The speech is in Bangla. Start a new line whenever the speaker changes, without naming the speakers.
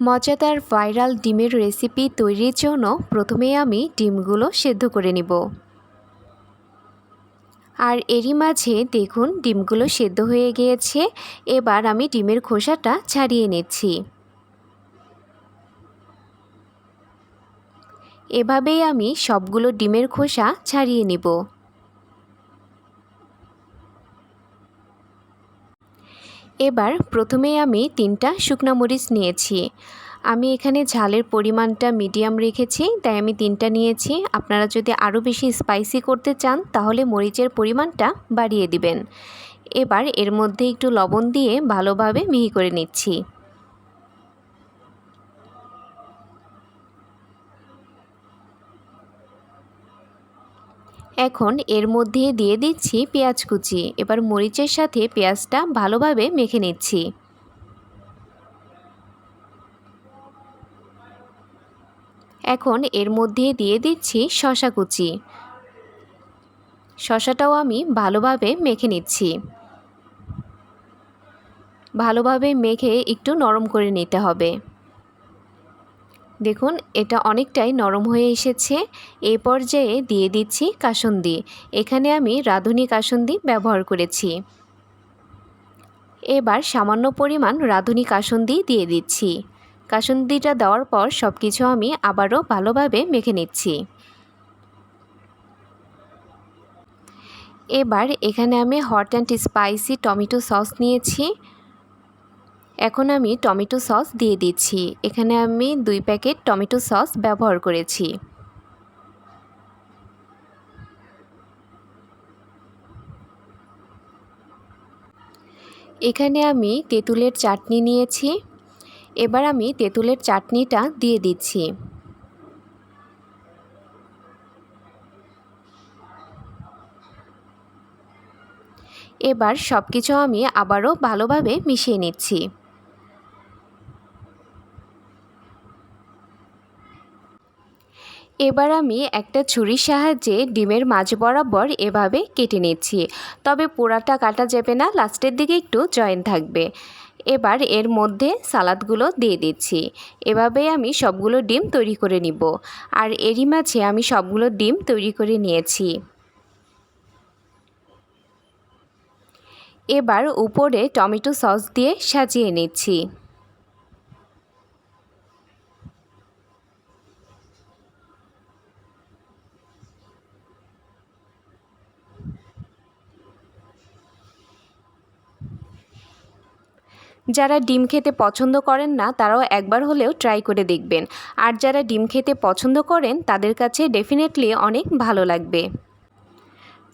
মজাদার ভাইরাল ডিমের রেসিপি তৈরির জন্য প্রথমে আমি ডিমগুলো সেদ্ধ করে নিব। আর এরই মাঝে দেখুন ডিমগুলো সেদ্ধ হয়ে গিয়েছে, এবার আমি ডিমের খোসাটা ছাড়িয়ে নিচ্ছি। এভাবেই আমি সবগুলো ডিমের খোসা ছাড়িয়ে নিব। এবার প্রথমে আমি তিনটা শুকনা মরিচ নিয়েছি। আমি এখানে ঝালের পরিমাণটা মিডিয়াম রেখেছি, তাই আমি তিনটা নিয়েছি। আপনারা যদি আরও বেশি স্পাইসি করতে চান, তাহলে মরিচের পরিমাণটা বাড়িয়ে দিবেন। এবার এর মধ্যে একটু লবণ দিয়ে ভালোভাবে মিহি করে নিচ্ছি। এখন এর মধ্যে দিয়ে দিচ্ছি পেঁয়াজ কুচি। এবার মরিচের সাথে পেঁয়াজটা ভালোভাবে মেখে নিচ্ছি। এখন এর মধ্যে দিয়ে দিচ্ছি শশা কুচি। শশাটাও আমি ভালোভাবে মেখে নিচ্ছি। ভালোভাবে মেখে একটু নরম করে নিতে হবে। দেখুন, এটা অনেকটাই নরম হয়ে এসেছে। এই পর্যায়ে দিয়ে দিচ্ছি কাসন্দি। এখানে আমি রাঁধুনি কাসন্দি ব্যবহার করেছি। এবার সামান্য পরিমাণ রাঁধুনি কাসন্দি দিয়ে দিচ্ছি। কাসন্দিটা দেওয়ার পর সব কিছু আমি আবারও ভালোভাবে মেখে নিচ্ছি। এবার এখানে আমি hot and spicy tomato sauce নিয়েছি। এখন আমি টমেটো সস দিয়ে দিচ্ছি। এখানে আমি দুই প্যাকেট টমেটো সস ব্যবহার করেছি। এখানে আমি তেঁতুলের চাটনি নিয়েছি। এবার আমি তেঁতুলের চাটনিটা দিয়ে দিচ্ছি। এবার সব কিছু আমি আবারও ভালোভাবে মিশিয়ে নিচ্ছি। এবার আমি একটা ছুরির সাহায্যে ডিমের মাঝ বরাবর এভাবে কেটে নিচ্ছি। তবে পোড়াটা কাটা যাবে না, লাস্টের দিকে একটু জয়েন থাকবে। এবার এর মধ্যে সালাদগুলো দিয়ে দিচ্ছি। এভাবেই আমি সবগুলো ডিম তৈরি করে নিব। আর এরই মাঝে আমি সবগুলো ডিম তৈরি করে নিয়েছি। এবার উপরে টমেটো সস দিয়ে সাজিয়ে নিচ্ছি। যারা ডিম খেতে পছন্দ করেন না, তারাও একবার হলেও ট্রাই করে দেখবেন। আর যারা ডিম খেতে পছন্দ করেন, তাদের কাছে ডেফিনেটলি অনেক ভালো লাগবে।